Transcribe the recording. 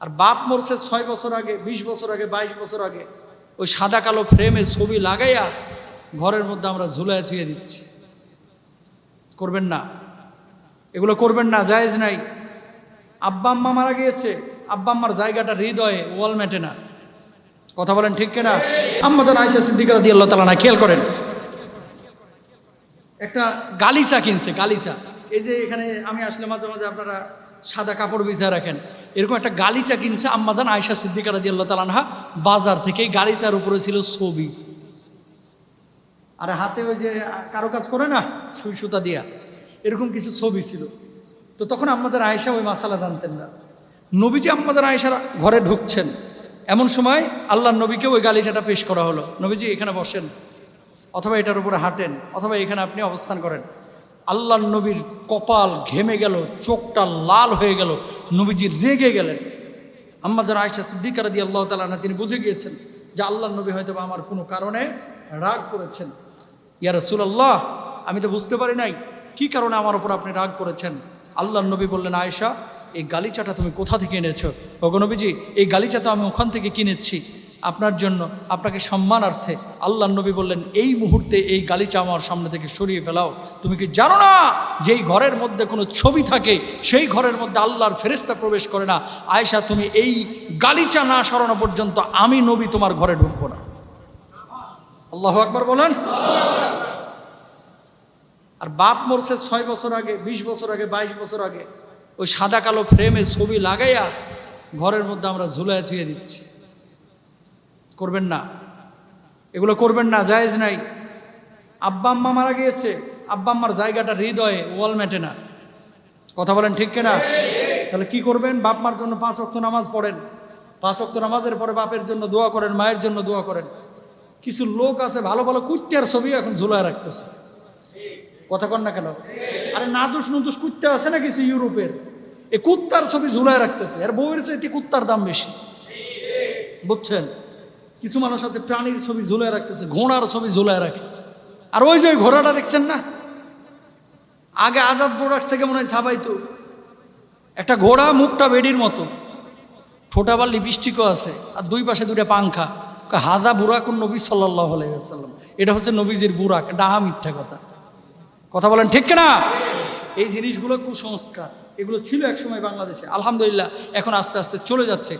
আর বাপ মরছে ছয় বছর আগে ২০ বছর আগে ২২ বছর আগে। ওই সাদা কালো ফ্রেমে ছবি লাগাইয়া ঘরের মধ্যে আমরা ঝুলায় থুয়ে দিচ্ছি। করবেন না। এগুলো করবেন না, জায়েজ নাই। আব্বা আম্মা মারা গিয়েছে। আব্বা আম্মার জায়গাটা হৃদয়ে, ওয়াল মেটে না। কথা বলেন ঠিক কিনা? আম্মা জান আয়সা সিদ্দিকা দিয়ে আল্লাহ তালা না খেয়াল করেন। একটা গালিচা কিনছে, গালিচা। এই যে এখানে আমি আসলে মাঝে মাঝে আপনারা সাদা কাপড় বিছায় রাখেন। এরকম একটা গালিচা কিনছে আম্মাজান আয়সা সিদ্দিকা রাজি আল্লাহ তালানহা বাজার থেকে। গালিচার উপরে ছিল ছবি। আর হাতে ওই যে কারও কাজ করে না সুই সুতা দিয়া। এরকম কিছু ছবি ছিল। তো তখন আম্মাজার আয়সা ওই মাসালা জানতেন না। নবীজি আম্মাজান আয়সার ঘরে ঢুকছেন। এমন সময় আল্লাহ নবীকে ওই গালিচাটা পেশ করা হলো। নবীজি, এখানে বসেন। অথবা এটার উপরে হাঁটেন। অথবা এখানে আপনি অবস্থান করেন। আল্লাহ নবীর কপাল ঘেমে গেল, চোখটা লাল হয়ে গেল। নবীজি রেগে গেলেন। আম্মা যারা আয়সা সিদ্দিকারা দিয়ে আল্লাহ তালা তিনি বুঝে গিয়েছেন যে আল্লাহ নবী হয়তো বা আমার কোনো কারণে রাগ করেছেন। ইয়া আল্লাহ আমি তো বুঝতে পারি নাই কি কারণে আমার উপর আপনি রাগ করেছেন। আল্লাহ নবী বললেন, আয়েশা, এই গালিচাটা তুমি কোথা থেকে এনেছো? ওগো নবীজি, এই গালিচা তো আমি ওখান থেকে কিনেছি। আপনার জন্য, আপনাকে সম্মানার্থে আল্লাহ নবী বললেন, এই মুহূর্তে এই গালিচা আমার সামনে থেকে সরিয়ে ফেলাও। তুমি কি জানো না যেই ঘরের মধ্যে কোনো ছবি থাকে, সেই ঘরের মধ্যে আল্লাহর ফেরেস্তা প্রবেশ করে না? আয়েশা, তুমি এই গালিচা না সরানো পর্যন্ত আমি নবী তোমার ঘরে ঢুকবো না। আল্লাহ আকবার বলেন। আর বাপ মরছে ছয় বছর আগে ২০ বছর আগে ২২ বছর আগে। ওই সাদা কালো ফ্রেমে ছবি লাগাইয়া ঘরের মধ্যে আমরা ঝুলায় থুয়ে দিচ্ছি। করবেন না। এগুলো করবেন না, জায়েজ নাই। আব্বা আম্মা মারা গিয়েছে, আব্বা আম্মার জায়গাটা হৃদয়ে, ওয়াল মেটে না। কথা বলেন ঠিক কিনা? তাহলে কি করবেন? বাপ মার জন্য পাঁচ অক্ত নামাজ পড়েন। পাঁচ অক্ত নামাজের পরে বাপের জন্য দোয়া করেন, মায়ের জন্য দোয়া করেন। কিছু লোক আছে, ভালো ভালো কুত্তার ছবি এখন ঝুলায় রাখতেছে। কথা কন না কেন? আরে নাদুস নুদুস কুত্তা আছে না কিছু ইউরোপের? এই কুত্তার ছবি ঝুলায় রাখতেছে। আর বউয়ের চাইতে কুত্তার দাম বেশি। বুঝছেন? কিছু মানুষ আছে, প্রাণীর ছবি ঝুলায় রাখতেছে, ঘোড়ার ছবি ঝুলায় রাখে। আর ওই যে ঘোড়াটা দেখছেন না? আগে আজাদ প্রোডাক্টস থেকে মনে হয় ছাপাইতো। একটা ঘোড়া মুখটা বেডির মতো। ঠোঁটা বা লিপস্টিকও আছে, আর দুই পাশে দুইটা পাংখা। হাজা বুরাকুন নবী সাল্লাহ আলাইসাল্লাম এটা হচ্ছে নবীজির বুরাক ডাহা মিথ্যা কথা। কথা বলেন ঠিক না এই জিনিসগুলো কুসংস্কার। এগুলো ছিল একসময় বাংলাদেশে। আলহামদুলিল্লাহ, এখন আস্তে আস্তে চলে যাচ্ছে।